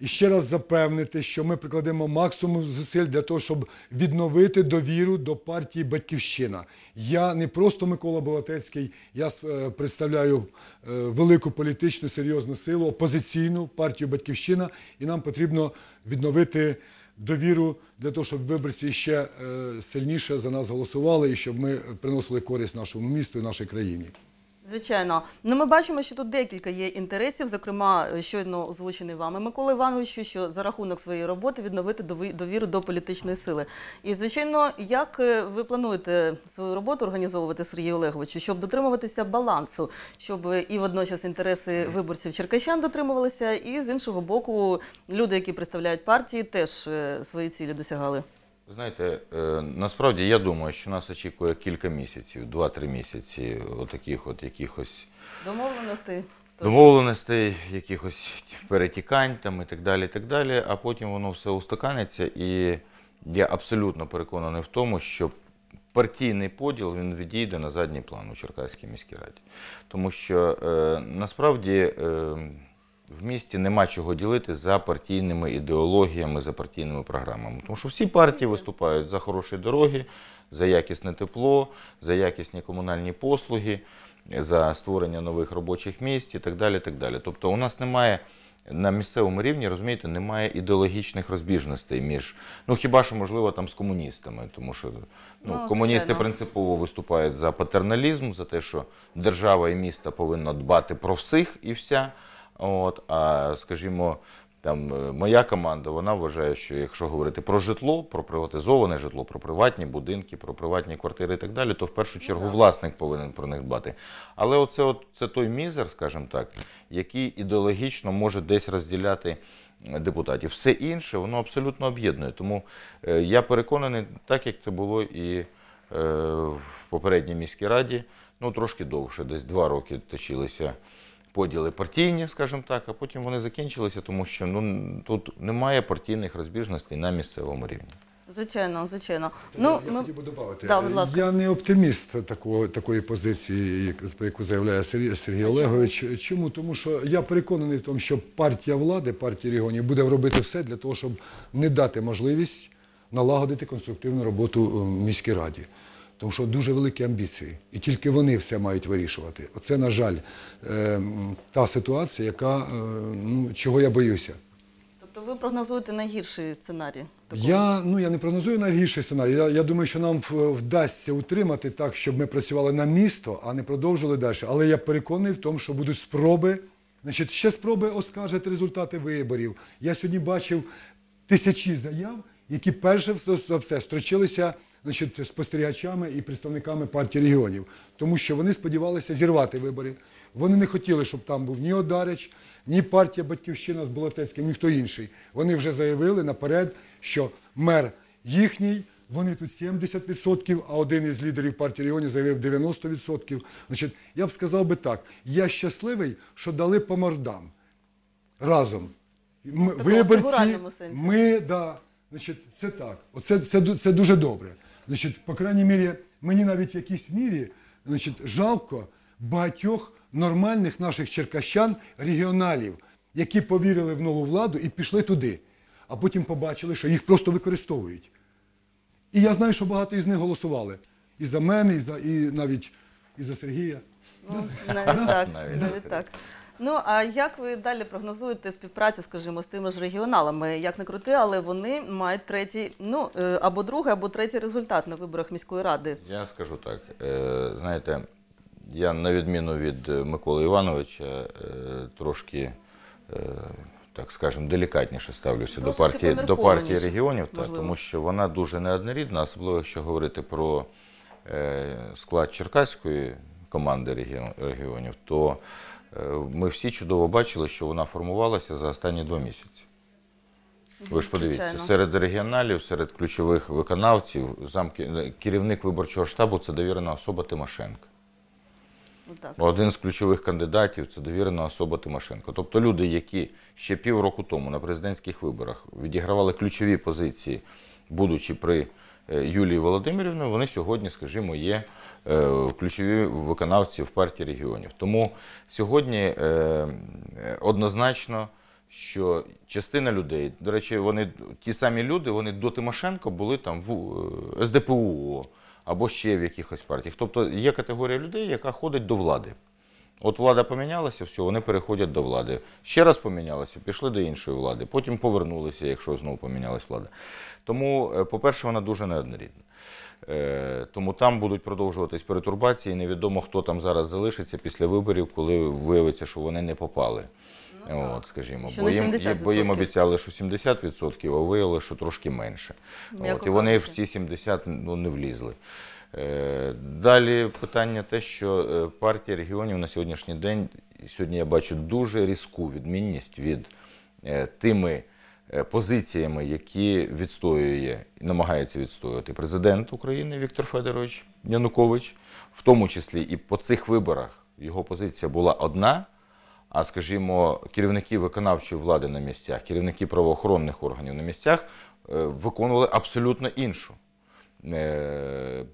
і ще раз запевнити, що ми прикладемо максимум зусиль для того, щоб відновити довіру до партії Батьківщина. Я не просто Микола Болотецький, я е, представляю е, велику політичну серйозну силу, опозиційну партію Батьківщина, і нам потрібно відновити довіру для того, щоб виборці ще е, сильніше за нас голосували і щоб ми приносили користь нашому місту і нашій країні. Звичайно, ну ми бачимо, що тут декілька є інтересів, зокрема, щойно озвучений вами Микола Івановичу, що за рахунок своєї роботи відновити довіру до політичної сили. І звичайно, як е, ви плануєте свою роботу організовувати Сергію Олеговичу, щоб дотримуватися балансу, щоб і водночас інтереси виборців черкащан дотримувалися, і з іншого боку, люди, які представляють партії, теж е, свої цілі досягали. Знаєте, е, насправді я думаю, що нас очікує кілька місяців, 2-3 місяці отаких от якихось Домовленостей. Домовленостей, якихось перетікань там і так далі, і так далі, а потім воно все устаканиться. І я абсолютно переконаний в тому, що партійний поділ він відійде на задній план у Черкаській міській раді. Тому що е, насправді е, в місті нема чого ділити за партійними ідеологіями, за партійними програмами. Тому що всі партії виступають за хороші дороги, за якісне тепло, за якісні комунальні послуги, за створення нових робочих місць і так далі. так далі. Тобто у нас немає на місцевому рівні, розумієте, немає ідеологічних розбіжностей між, ну хіба що можливо там з комуністами, тому що ну, Ну, комуністи звичайно. принципово виступають за патерналізм, за те, що держава і місто повинно дбати про всіх і вся. От, а скажімо, там е, моя команда вона вважає, що якщо говорити про житло, про приватизоване житло, про приватні будинки, про приватні квартири і так далі, то в першу чергу власник повинен про них дбати. Але оце от, це той мізер, скажімо так, який ідеологічно може десь розділяти депутатів. Все інше воно абсолютно об'єднує. Тому е, я переконаний, так як це було і е, в попередній міській раді, ну трошки довше, десь два роки точилися поділи партійні, скажімо так, а потім вони закінчилися, тому що ну, тут немає партійних розбіжностей на місцевому рівні. Звичайно, звичайно. Ну, я ми... хотів би додати. Да, будь ласка. Я не оптиміст такого, такої позиції, як- про яку заявляє Сергій, Сергій Олегович. Чому? Тому що я переконаний в тому, що партія влади, партія регіонів буде робити все для того, щоб не дати можливість налагодити конструктивну роботу в міській раді. Тому що дуже великі амбіції, і тільки вони все мають вирішувати. Оце, на жаль, е, та ситуація, яка, е, ну, чого я боюся. Тобто ви прогнозуєте найгірший сценарій? такого? Я, ну, я не прогнозую найгірший сценарій. Я, я думаю, що нам вдасться утримати так, щоб ми працювали на місто, а не продовжили далі. Але я переконаний в тому, що будуть спроби. Значить, ще спроби оскаржити результати виборів. Я сьогодні бачив тисячі заяв, які перше за все строчилися значить, спостерігачами і представниками партії регіонів, тому що вони сподівалися зірвати вибори. Вони не хотіли, щоб там був ні Одарич, ні партія Батьківщина з Болотецьким, ніхто інший. Вони вже заявили наперед, що мер їхній, вони тут 70%, а один із лідерів партії регіонів заявив 90%. Значить, я б сказав би так: я щасливий, що дали по мордам разом. Ми, виборці, ми, да, значить, це так. Оце, це, це дуже добре. Значить, по крайній мірі, мені навіть в якійсь мірі значить, жалко багатьох нормальних наших черкащан, регіоналів, які повірили в нову владу і пішли туди, а потім побачили, що їх просто використовують. І я знаю, що багато із них голосували. І за мене, і, за, і навіть і за Сергія. Ну, навіть так, Навіть навіть так. Ну а як ви далі прогнозуєте співпрацю, скажімо, з тими ж регіоналами? Як не крути, але вони мають третій, ну е, або другий, або третій результат на виборах міської ради. Я скажу так. е, Знаєте, я на відміну від е, Миколи Івановича трошки, так скажемо, делікатніше ставлюся до партії, до партії регіонів, можливо. тому що вона дуже неоднорідна, особливо якщо говорити про е, склад черкаської команди регіонів, то ми всі чудово бачили, що вона формувалася за останні два місяці. Ви ж подивіться, серед регіоналів, серед ключових виконавців, замки, керівник виборчого штабу це довірена особа Тимошенко. Ну, так. Один з ключових кандидатів це довірена особа Тимошенко. Тобто люди, які ще півроку тому на президентських виборах відігравали ключові позиції, будучи при е, Юлії Володимирівні, вони сьогодні, скажімо, є е, ключові виконавці в партії регіонів. Тому сьогодні е, е, однозначно що частина людей, до речі, вони ті самі люди, вони до Тимошенко були там в е, СДПУ або ще в якихось партіях. Тобто є категорія людей, яка ходить до влади. От влада помінялася, все, вони переходять до влади. Ще раз помінялася, пішли до іншої влади, потім повернулися, якщо знову помінялась влада. Тому, е, по-перше, вона дуже неоднорідна. Е, Тому там будуть продовжуватись перетурбації. Невідомо, хто там зараз залишиться після виборів, коли виявиться, що вони не попали. От, скажімо, Ну Що бо їм, бо їм обіцяли, що 70%, а виявилося, що трошки менше. М'яко От, і вони в ці 70 ну, не влізли. Е, Далі питання те, що е, партія регіонів на сьогоднішній день, сьогодні я бачу дуже різку відмінність від е, тими позиціями, які відстоює і намагається відстоювати президент України Віктор Федорович Янукович, в тому числі і по цих виборах його позиція була одна. А скажімо, керівники виконавчої влади на місцях, керівники правоохоронних органів на місцях виконували абсолютно іншу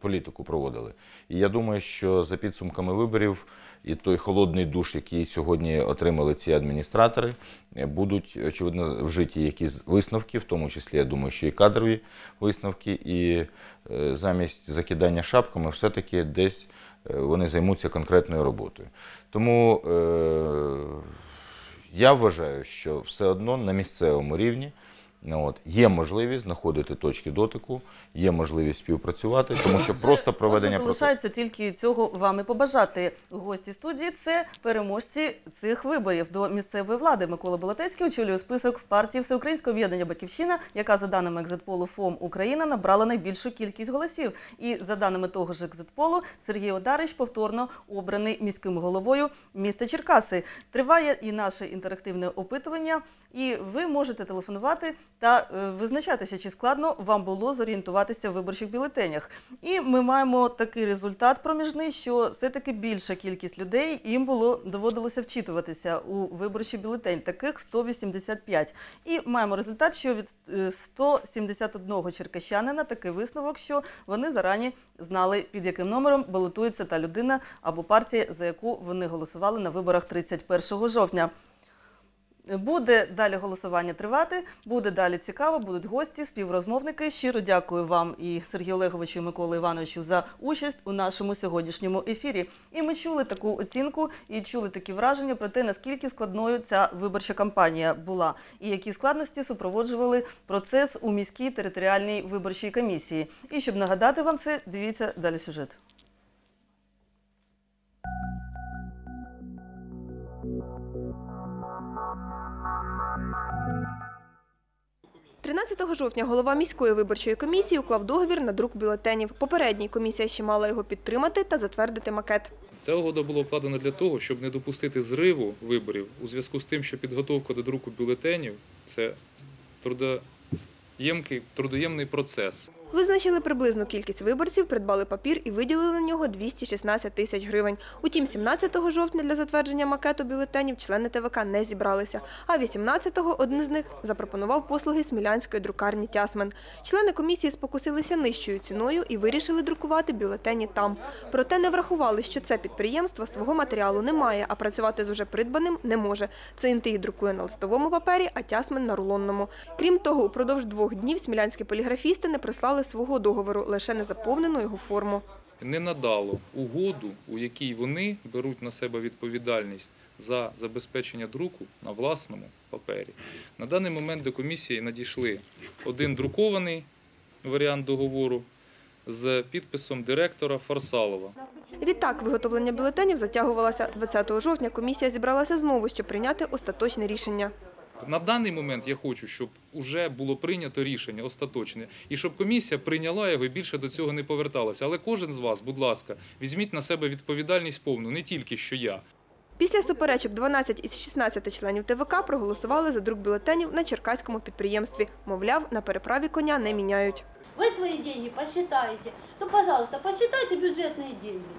політику проводили. І я думаю, що за підсумками виборів і той холодний душ, який сьогодні отримали ці адміністратори, е, будуть очевидно вжиті якісь висновки, в тому числі я думаю, що і кадрові висновки, і е, замість закидання шапками, все-таки десь е, вони займуться конкретною роботою. Тому е, я вважаю, що все одно на місцевому рівні от, є можливість знаходити точки дотику, є можливість співпрацювати, тому що просто проведення Отже, залишається тільки цього вам і побажати. Гості студії це переможці цих виборів до місцевої влади. Микола Болотецький очолює список партії Всеукраїнське об'єднання Батьківщина, яка за даними екзитполу ФОМ Україна набрала найбільшу кількість голосів. І за даними того ж екзитполу, Сергій Одарич повторно обраний міським головою міста Черкаси. Триває і наше інтерактивне опитування, і ви можете телефонувати та е, визначатися, чи складно вам було зорієнтуватися в виборчих бюлетенях. І ми маємо такий результат проміжний, що все-таки більша кількість людей їм було доводилося вчитуватися у виборчий бюлетень, таких 185. І маємо результат, що від е, 171 черкащанина такий висновок, що вони зарані знали, під яким номером балотується та людина або партія, за яку вони голосували на виборах 31 жовтня. Буде далі голосування тривати, буде далі цікаво, будуть гості, співрозмовники. Щиро дякую вам і Сергію Олеговичу і Миколі Івановичу за участь у нашому сьогоднішньому ефірі. І ми чули таку оцінку і чули такі враження про те, наскільки складною ця виборча кампанія була, і які складності супроводжували процес у міській територіальній виборчій комісії. І щоб нагадати вам це, дивіться далі сюжет. 13 жовтня голова міської виборчої комісії уклав договір на друк бюлетенів. Попередній комісія ще мала його підтримати та затвердити макет. Ця угода була укладена для того, щоб не допустити зриву виборів у зв'язку з тим, що підготовка до друку бюлетенів це трудоємкий, трудоємний процес. Визначили приблизну кількість виборців, придбали папір і виділили на нього 216 тисяч гривень. Утім, 17 жовтня для затвердження макету бюлетенів члени ТВК не зібралися, а 18-го один з них запропонував послуги смілянської друкарні Тясмен. Члени комісії спокусилися нижчою ціною і вирішили друкувати бюлетені там. Проте не врахували, що це підприємство свого матеріалу не має, а працювати з уже придбаним не може. Це інтий друкує на листовому папері, а Тясмен на рулонному. Крім того, упродовж двох днів смілянські поліграфісти не прислали свого договору, лише незаповнену його форму. Не надало угоду, у якій вони беруть на себе відповідальність за забезпечення друку на власному папері. На даний момент до комісії надійшли один друкований варіант договору з підписом директора Фарсалова. Відтак, виготовлення бюлетенів затягувалося. 20 жовтня комісія зібралася знову, щоб прийняти остаточне рішення. На даний момент я хочу, щоб вже було прийнято рішення остаточне, і щоб комісія прийняла його і більше до цього не поверталася. Але кожен з вас, будь ласка, візьміть на себе відповідальність повну, не тільки що я. Після суперечок 12 із 16 членів ТВК проголосували за друк бюлетенів на черкаському підприємстві. Мовляв, на переправі коня не міняють. Вы свои деньги посчитаете, то, пожалуйста, посчитайте бюджетные деньги.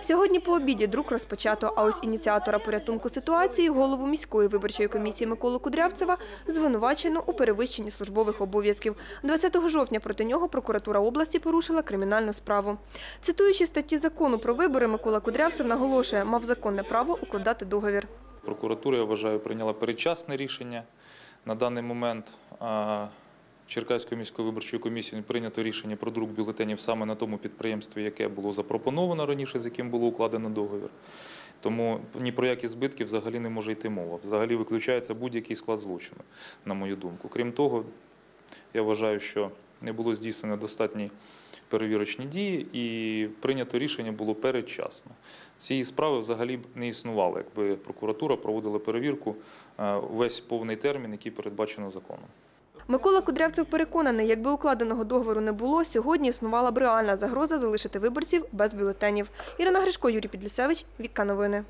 Сьогодні по обіді друк розпочато, а ось ініціатора порятунку ситуації, голову міської виборчої комісії Миколу Кудрявцева, звинувачено у перевищенні службових обов'язків. 20 жовтня проти нього прокуратура області порушила кримінальну справу. Цитуючи статті закону про вибори, Микола Кудрявцев наголошує, мав законне право укладати договір. Прокуратура, я вважаю, прийняла передчасне рішення. На даний момент а, Черкаською міською виборчою комісією прийнято рішення про друк бюлетенів саме на тому підприємстві, яке було запропоновано раніше, з яким було укладено договір. Тому ні про які збитки взагалі не може йти мова. Взагалі виключається будь-який склад злочину, на мою думку. Крім того, я вважаю, що не було здійснено достатні перевірочні дії, і прийнято рішення було передчасно. Цієї справи взагалі б не існувало, якби прокуратура проводила перевірку е, весь повний термін, який передбачено законом. Микола Кудрявцев переконаний, якби укладеного договору не було, сьогодні існувала б реальна загроза залишити виборців без бюлетенів. Ірина Гришко, Юрій Підлісевич, Вікка Новини.